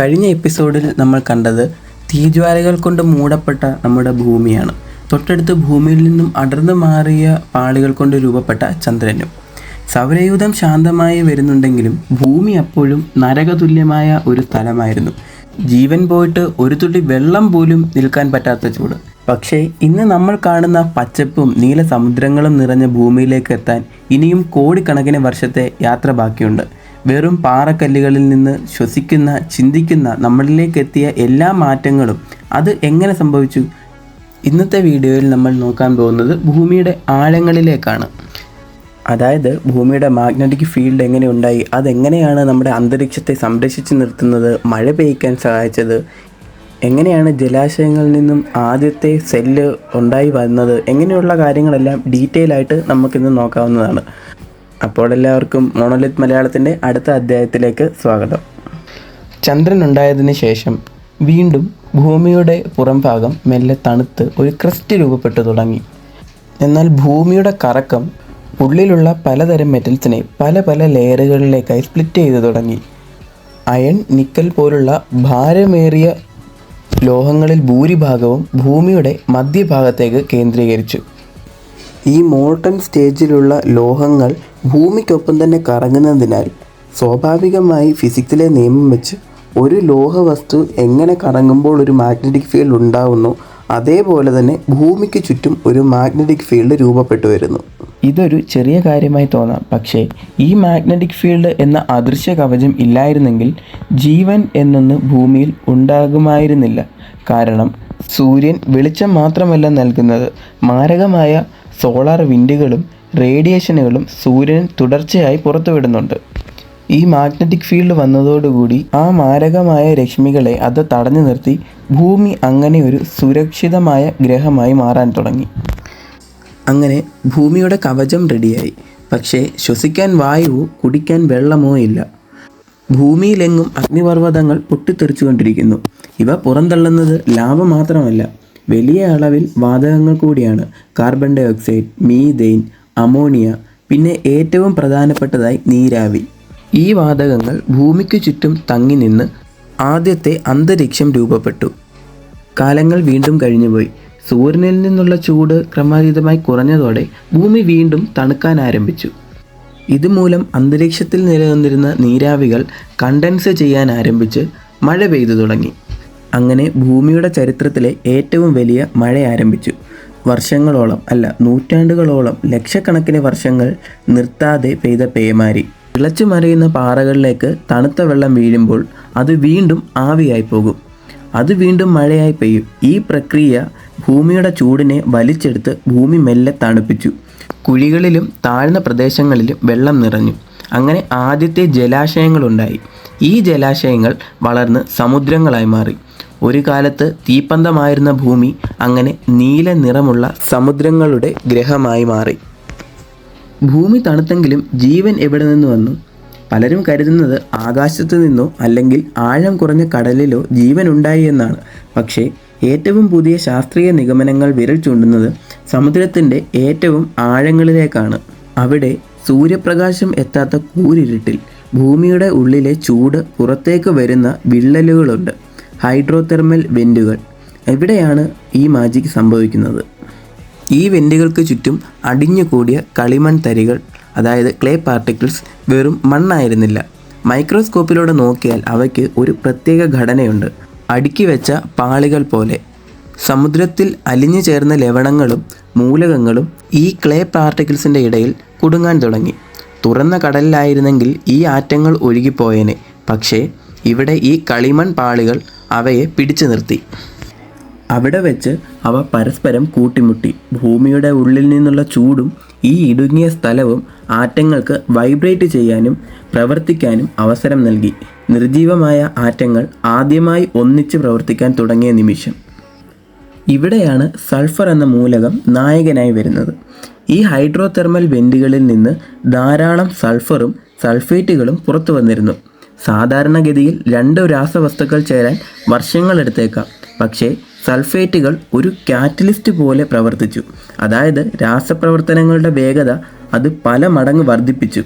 കഴിഞ്ഞ എപ്പിസോഡിൽ നമ്മൾ കണ്ടത് തീജ്വാലകൾ കൊണ്ട് മൂടപ്പെട്ട നമ്മുടെ ഭൂമിയാണ്. തൊട്ടടുത്ത് ഭൂമിയിൽ നിന്നും അടർന്നു മാറിയ പാളികൾ കൊണ്ട് രൂപപ്പെട്ട ചന്ദ്രനും. സൗരയൂഥം ശാന്തമായി വരുന്നുണ്ടെങ്കിലും ഭൂമി അപ്പോഴും നരകതുല്യമായ ഒരു സ്ഥലമായിരുന്നു. ജീവൻ പോയിട്ട് ഒരു തുള്ളി വെള്ളം പോലും നിൽക്കാൻ പറ്റാത്ത ചൂട്. പക്ഷേ ഇന്ന് നമ്മൾ കാണുന്ന പച്ചപ്പും നീല സമുദ്രങ്ങളും നിറഞ്ഞ ഭൂമിയിലേക്ക് എത്താൻ ഇനിയും കോടിക്കണക്കിന് വർഷത്തെ യാത്ര ബാക്കിയുണ്ട്. വെറും പാറക്കല്ലുകളിൽ നിന്ന് ശ്വസിക്കുന്ന ചിന്തിക്കുന്ന നമ്മളിലേക്ക് എത്തിയ എല്ലാ മാറ്റങ്ങളും അത് എങ്ങനെ സംഭവിച്ചു? ഇന്നത്തെ വീഡിയോയിൽ നമ്മൾ നോക്കാൻ പോകുന്നത് ഭൂമിയുടെ ആഴങ്ങളിലേക്കാണ്. അതായത് ഭൂമിയുടെ മാഗ്നറ്റിക് ഫീൽഡ് എങ്ങനെ ഉണ്ടായി? അതെങ്ങനെയാണ് നമ്മുടെ അന്തരീക്ഷത്തെ സംരക്ഷിച്ച് നിർത്തുന്നത്? മഴ പെയ്ക്കാൻ സഹായിച്ചത്? എങ്ങനെയാണ് ജലാശയങ്ങളിൽ നിന്നും ആദ്യത്തെ സെല്ല് ഉണ്ടായി വന്നത്? എങ്ങനെയുള്ള കാര്യങ്ങളെല്ലാം ഡീറ്റെയിൽ ആയിട്ട് നമുക്കിന്ന് നോക്കാവുന്നതാണ്. അപ്പോൾ എല്ലാവർക്കും മോണോലിത് മലയാളത്തിന്റെ അടുത്ത അധ്യായത്തിലേക്ക് സ്വാഗതം. ചന്ദ്രൻ ഉണ്ടായതിന് ശേഷം വീണ്ടും ഭൂമിയുടെ പുറംഭാഗം മെല്ലെ തണുത്ത് ഒരു ക്രിസ്റ്റ് രൂപപ്പെട്ടു തുടങ്ങി. എന്നാൽ ഭൂമിയുടെ കറക്കം ഉള്ളിലുള്ള പലതരം മെറ്റൽസിനെ പല പല ലെയറുകളിലേക്കായി സ്പ്ലിറ്റ് ചെയ്തു തുടങ്ങി. അയൺ നിക്കൽ പോലുള്ള ഭാരമേറിയ ലോഹങ്ങളിൽ ഭൂരിഭാഗവും ഭൂമിയുടെ മധ്യഭാഗത്തേക്ക് കേന്ദ്രീകരിച്ചു. ഈ മോൾട്ടൺ സ്റ്റേജിലുള്ള ലോഹങ്ങൾ ഭൂമിക്കൊപ്പം തന്നെ കറങ്ങുന്നതിനാൽ സ്വാഭാവികമായി ഫിസിക്സിലെ നിയമം വെച്ച് ഒരു ലോഹവസ്തു എങ്ങനെ കറങ്ങുമ്പോൾ ഒരു മാഗ്നറ്റിക് ഫീൽഡ് ഉണ്ടാവുന്നു അതേപോലെ തന്നെ ഭൂമിക്ക് ചുറ്റും ഒരു മാഗ്നറ്റിക് ഫീൽഡ് രൂപപ്പെട്ടു വരുന്നു. ഇതൊരു ചെറിയ കാര്യമായി തോന്നാം. പക്ഷേ ഈ മാഗ്നറ്റിക് ഫീൽഡ് എന്ന അദൃശ്യ കവചം ഇല്ലായിരുന്നെങ്കിൽ ജീവൻ എന്നൊന്ന് ഭൂമിയിൽ ഉണ്ടാകുമായിരുന്നില്ല. കാരണം സൂര്യൻ വെളിച്ചം മാത്രമല്ല നൽകുന്നത്. മാരകമായ സോളാർ വിൻഡുകളും റേഡിയേഷനുകളും സൂര്യൻ തുടർച്ചയായി പുറത്തുവിടുന്നുണ്ട്. ഈ മാഗ്നറ്റിക് ഫീൽഡ് വന്നതോടുകൂടി ആ മാരകമായ രശ്മികളെ അത് തടഞ്ഞു നിർത്തി ഭൂമി അങ്ങനെ ഒരു സുരക്ഷിതമായ ഗ്രഹമായി മാറാൻ തുടങ്ങി. അങ്ങനെ ഭൂമിയുടെ കവചം റെഡിയായി പക്ഷേ ശ്വസിക്കാൻ വായുവോ കുടിക്കാൻ വെള്ളമോ ഇല്ല. ഭൂമിയിലെങ്ങും അഗ്നിപർവതങ്ങൾ പൊട്ടിത്തെറിച്ചുകൊണ്ടിരിക്കുന്നു. ഇവ പുറന്തള്ളുന്നത് ലാവ മാത്രമല്ല വലിയ അളവിൽ വാതകങ്ങൾ കൂടിയാണ്. കാർബൺ ഡയോക്സൈഡ് മീതെയിൻ അമോണിയ പിന്നെ ഏറ്റവും പ്രധാനപ്പെട്ടതായി നീരാവി. ഈ വാതകങ്ങൾ ഭൂമിക്ക് ചുറ്റും തങ്ങി നിന്ന് ആദ്യത്തെ അന്തരീക്ഷം രൂപപ്പെട്ടു. കാലങ്ങൾ വീണ്ടും കഴിഞ്ഞുപോയി. സൂര്യനിൽ നിന്നുള്ള ചൂട് ക്രമാതീതമായി കുറഞ്ഞതോടെ ഭൂമി വീണ്ടും തണുക്കാൻ ആരംഭിച്ചു. ഇതുമൂലം അന്തരീക്ഷത്തിൽ നിലനിന്നിരുന്ന നീരാവികൾ കണ്ടൻസ് ചെയ്യാൻ ആരംഭിച്ച് മഴ പെയ്തു തുടങ്ങി. അങ്ങനെ ഭൂമിയുടെ ചരിത്രത്തിലെ ഏറ്റവും വലിയ മഴ ആരംഭിച്ചു. വർഷങ്ങളോളം അല്ല നൂറ്റാണ്ടുകളോളം ലക്ഷക്കണക്കിന് വർഷങ്ങൾ നിർത്താതെ പെയ്ത പേമാരി. തിളച്ചു മറിയുന്ന പാറകളിലേക്ക് തണുത്ത വെള്ളം വീഴുമ്പോൾ അത് വീണ്ടും ആവിയായി പോകും അത് വീണ്ടും മഴയായി പെയ്യും. ഈ പ്രക്രിയ ഭൂമിയുടെ ചൂടിനെ വലിച്ചെടുത്ത് ഭൂമി മെല്ലെ തണുപ്പിച്ചു. കുഴികളിലും താഴ്ന്ന പ്രദേശങ്ങളിലും വെള്ളം നിറഞ്ഞു. അങ്ങനെ ആദ്യത്തെ ജലാശയങ്ങളുണ്ടായി. ഈ ജലാശയങ്ങൾ വളർന്ന് സമുദ്രങ്ങളായി മാറി. ഒരു കാലത്ത് തീപ്പന്തമായിരുന്ന ഭൂമി അങ്ങനെ നീല നിറമുള്ള സമുദ്രങ്ങളുടെ ഗ്രഹമായി മാറി. ഭൂമി തണുത്തെങ്കിലും ജീവൻ എവിടെ നിന്ന് വന്നു? പലരും കരുതുന്നത് ആകാശത്തു നിന്നോ അല്ലെങ്കിൽ ആഴം കുറഞ്ഞ കടലിലോ ജീവൻ ഉണ്ടായി എന്നാണ്. പക്ഷേ ഏറ്റവും പുതിയ ശാസ്ത്രീയ നിഗമനങ്ങൾ വിരൽ ചൂണ്ടുന്നത് സമുദ്രത്തിന്റെ ഏറ്റവും ആഴങ്ങളിലേക്കാണ്. അവിടെ സൂര്യപ്രകാശം എത്താത്ത കൂരിരുട്ടിൽ ഭൂമിയുടെ ഉള്ളിലെ ചൂട് പുറത്തേക്ക് വരുന്ന വിള്ളലുകളുണ്ട്. ഹൈഡ്രോതെർമൽ വെന്റുകൾ എവിടെയാണ് ഈ മാജിക് സംഭവിക്കുന്നത്? ഈ വെന്റുകൾക്ക് ചുറ്റും അടിഞ്ഞുകൂടിയ കളിമൺ തരികൾ അതായത് ക്ലേ പാർട്ടിക്കിൾസ് വെറും മണ്ണായിരുന്നില്ല. മൈക്രോസ്കോപ്പിലൂടെ നോക്കിയാൽ അവയ്ക്ക് ഒരു പ്രത്യേക ഘടനയുണ്ട്. അടുക്കി വെച്ച പാളികൾ പോലെ. സമുദ്രത്തിൽ അലിഞ്ഞു ചേർന്ന ലവണങ്ങളും മൂലകങ്ങളും ഈ ക്ലേ പാർട്ടിക്കിൾസിന്റെ ഇടയിൽ കുടുങ്ങാൻ തുടങ്ങി. തുറന്ന കടലിലായിരുന്നെങ്കിൽ ഈ ആറ്റങ്ങൾ ഒഴുകിപ്പോയേനെ. പക്ഷേ ഇവിടെ ഈ കളിമൺ പാളികൾ അവയെ പിടിച്ചു നിർത്തി. അവിടെ വെച്ച് അവ പരസ്പരം കൂട്ടിമുട്ടി. ഭൂമിയുടെ ഉള്ളിൽ നിന്നുള്ള ചൂടും ഈ ഇടുങ്ങിയ സ്ഥലവും ആറ്റങ്ങൾക്ക് വൈബ്രേറ്റ് ചെയ്യാനും പ്രവർത്തിക്കാനും അവസരം നൽകി. നിർജീവമായ ആറ്റങ്ങൾ ആദ്യമായി ഒന്നിച്ച് പ്രവർത്തിക്കാൻ തുടങ്ങിയ നിമിഷം. ഇവിടെയാണ് സൾഫർ എന്ന മൂലകം നായകനായി വരുന്നത്. ഈ ഹൈഡ്രോ തെർമൽ വെന്റുകളിൽ നിന്ന് ധാരാളം സൾഫറും സൾഫേറ്റുകളും പുറത്തു വന്നിരുന്നു. സാധാരണഗതിയിൽ രണ്ട് രാസവസ്തുക്കൾ ചേരാൻ വർഷങ്ങളെടുത്തേക്കാം പക്ഷേ സൾഫേറ്റുകൾ ഒരു കാറ്റലിസ്റ്റ് പോലെ പ്രവർത്തിച്ചു. അതായത് രാസപ്രവർത്തനങ്ങളുടെ വേഗത അത് പല മടങ്ങ് വർദ്ധിപ്പിച്ചു.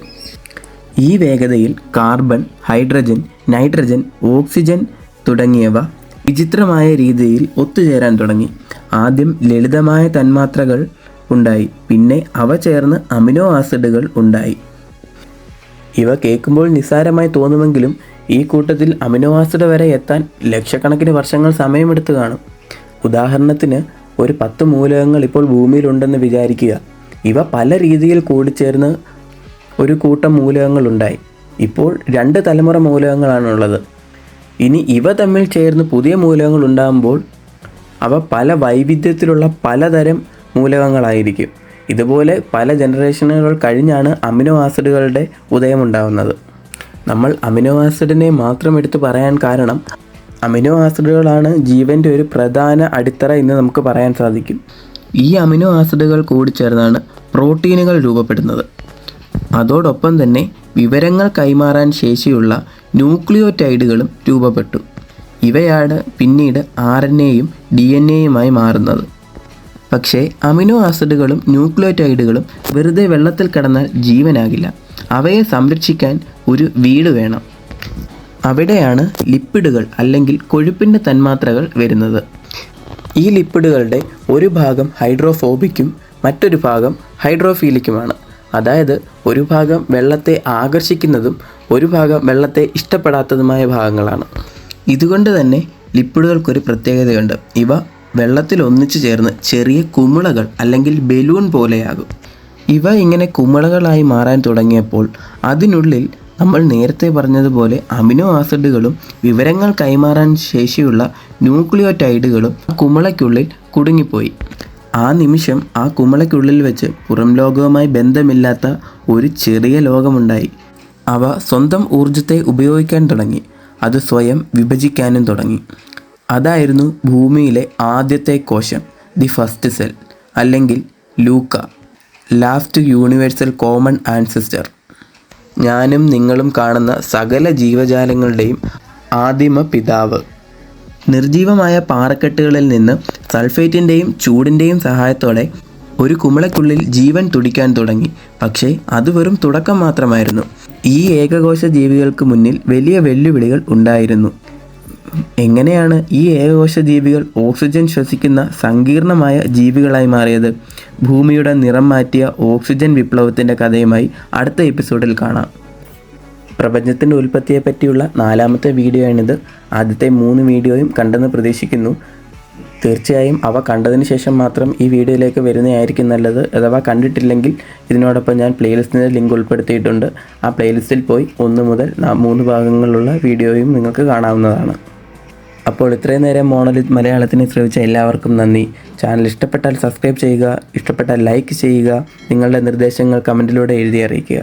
ഈ വേഗതയിൽ കാർബൺ ഹൈഡ്രജൻ നൈട്രജൻ ഓക്സിജൻ തുടങ്ങിയവ വിചിത്രമായ രീതിയിൽ ഒത്തുചേരാൻ തുടങ്ങി. ആദ്യം ലളിതമായ തന്മാത്രകൾ ഉണ്ടായി. പിന്നെ അവ ചേർന്ന് അമിനോ ആസിഡുകൾ ഉണ്ടായി. ഇവ കേൾക്കുമ്പോൾ നിസ്സാരമായി തോന്നുമെങ്കിലും ഈ കൂട്ടത്തിൽ അമിനോ ആസിഡ് വരെ എത്താൻ ലക്ഷക്കണക്കിന് വർഷങ്ങൾ സമയമെടുത്തു കാണും. ഉദാഹരണത്തിന് ഒരു പത്ത് മൂലകങ്ങൾ ഇപ്പോൾ ഭൂമിയിലുണ്ടെന്ന് വിചാരിക്കുക. ഇവ പല രീതിയിൽ കൂടിച്ചേർന്ന് ഒരു കൂട്ടം മൂലകങ്ങളുണ്ടായി ഇപ്പോൾ രണ്ട് തലമുറ മൂലകങ്ങളാണുള്ളത് ഇനി ഇവ തമ്മിൽ ചേർന്ന് പുതിയ മൂലകങ്ങൾ ഉണ്ടാകുമ്പോൾ അവ പല വൈവിധ്യത്തിലുള്ള പലതരം മൂലകങ്ങളായിരിക്കും. ഇതുപോലെ പല ജനറേഷനുകൾ കഴിഞ്ഞാണ് അമിനോ ആസിഡുകളുടെ ഉദയമുണ്ടാകുന്നത് നമ്മൾ അമിനോ ആസിഡിനെ മാത്രം എടുത്തു പറയാൻ കാരണം അമിനോ ആസിഡുകളാണ് ജീവന്റെ ഒരു പ്രധാന അടിത്തറ എന്ന് നമുക്ക് പറയാൻ സാധിക്കും. ഈ അമിനോ ആസിഡുകൾ കൂടി ചേർന്നാണ് പ്രോട്ടീനുകൾ രൂപപ്പെടുന്നത്. അതോടൊപ്പം തന്നെ വിവരങ്ങൾ കൈമാറാൻ ശേഷിയുള്ള ന്യൂക്ലിയോറ്റൈഡുകളും രൂപപ്പെട്ടു. ഇവയാണ് പിന്നീട് ആർ എൻ എയും ഡി എൻ എയുമായി മാറുന്നത്. പക്ഷേ അമിനോ ആസിഡുകളും ന്യൂക്ലിയോറ്റൈഡുകളും വെറുതെ വെള്ളത്തിൽ കിടന്നാൽ ജീവനാകില്ല. അവയെ സംരക്ഷിക്കാൻ ഒരു വീട് വേണം. അവിടെയാണ് ലിപ്പിഡുകൾ അല്ലെങ്കിൽ കൊഴുപ്പിന്റെ തന്മാത്രകൾ വരുന്നത്. ഈ ലിപ്പിഡുകളുടെ ഒരു ഭാഗം ഹൈഡ്രോഫോബിക്കും മറ്റൊരു ഭാഗം ഹൈഡ്രോഫീലിക്കുമാണ്. അതായത് ഒരു ഭാഗം വെള്ളത്തെ ആകർഷിക്കുന്നതും ഒരു ഭാഗം വെള്ളത്തെ ഇഷ്ടപ്പെടാത്തതുമായ ഭാഗങ്ങളാണ്. ഇതുകൊണ്ട് തന്നെ ലിപ്പിഡുകൾക്കൊരു പ്രത്യേകതയുണ്ട്. ഇവ വെള്ളത്തിൽ ഒന്നിച്ചു ചേർന്ന് ചെറിയ കുമിളകൾ അല്ലെങ്കിൽ ബലൂൺ പോലെയാകും. ഇവ ഇങ്ങനെ കുമിളകളായി മാറാൻ തുടങ്ങിയപ്പോൾ അതിനുള്ളിൽ നമ്മൾ നേരത്തെ പറഞ്ഞതുപോലെ അമിനോ ആസിഡുകളും വിവരങ്ങൾ കൈമാറാൻ ശേഷിയുള്ള ന്യൂക്ലിയോടൈഡുകളും കുമളയ്ക്കുള്ളിൽ കുടുങ്ങിപ്പോയി. ആ നിമിഷം ആ കുമളയ്ക്കുള്ളിൽ വെച്ച് പുറം ലോകവുമായി ബന്ധമില്ലാത്ത ഒരു ചെറിയ ലോകമുണ്ടായി. അവ സ്വന്തം ഊർജത്തെ ഉപയോഗിക്കാൻ തുടങ്ങി. അത് സ്വയം വിഭജിക്കാനും തുടങ്ങി. അതായിരുന്നു ഭൂമിയിലെ ആദ്യത്തെ കോശം ദി ഫസ്റ്റ് സെൽ അല്ലെങ്കിൽ LUCA last universal common ancestor. ഞാനും നിങ്ങളും കാണുന്ന സകല ജീവജാലങ്ങളുടെയും ആദിമ പിതാവ്. നിർജീവമായ പാറക്കെട്ടുകളിൽ നിന്ന് സൾഫേറ്റിന്റെയും ചൂടിന്റെയും സഹായത്തോടെ ഒരു കുമിളക്കുള്ളിൽ ജീവൻ തുടിക്കാൻ തുടങ്ങി. പക്ഷേ അത് വെറും തുടക്കം മാത്രമായിരുന്നു. ഈ ഏകകോശ ജീവികൾക്ക് മുന്നിൽ വലിയ വെല്ലുവിളികൾ ഉണ്ടായിരുന്നു. എങ്ങനെയാണ് ഈ ഏകകോശ ജീവികൾ ഓക്സിജൻ ശ്വസിക്കുന്ന സങ്കീർണമായ ജീവികളായി മാറിയത്? ഭൂമിയുടെ നിറം മാറ്റിയ ഓക്സിജൻ വിപ്ലവത്തിന്റെ കഥയുമായി അടുത്ത എപ്പിസോഡിൽ കാണാം. പ്രപഞ്ചത്തിന്റെ ഉൽപ്പത്തിയെ പറ്റിയുള്ള നാലാമത്തെ വീഡിയോ ആണിത് ആദ്യത്തെ മൂന്ന് വീഡിയോയും കണ്ടെന്ന് പ്രതീക്ഷിക്കുന്നു. തീർച്ചയായും അവ കണ്ടതിന് ശേഷം മാത്രം ഈ വീഡിയോയിലേക്ക് വരുന്നതായിരിക്കും നല്ലത്. അഥവാ കണ്ടിട്ടില്ലെങ്കിൽ ഇതിനോടൊപ്പം ഞാൻ പ്ലേലിസ്റ്റിന്റെ ലിങ്ക് ഉൾപ്പെടുത്തിയിട്ടുണ്ട്. ആ പ്ലേലിസ്റ്റിൽ പോയി ഒന്ന് മുതൽ മൂന്ന് ഭാഗങ്ങളുള്ള വീഡിയോയും നിങ്ങൾക്ക് കാണാവുന്നതാണ്. അപ്പോൾ ഇത്രയും നേരം മോണലിത് മലയാളത്തിന് ശ്രമിച്ച എല്ലാവർക്കും നന്ദി. ചാനൽ ഇഷ്ടപ്പെട്ടാൽ സബ്സ്ക്രൈബ് ചെയ്യുക ഇഷ്ടപ്പെട്ടാൽ ലൈക്ക് ചെയ്യുക നിങ്ങളുടെ നിർദ്ദേശങ്ങൾ കമന്റിലൂടെ എഴുതി അറിയിക്കുക.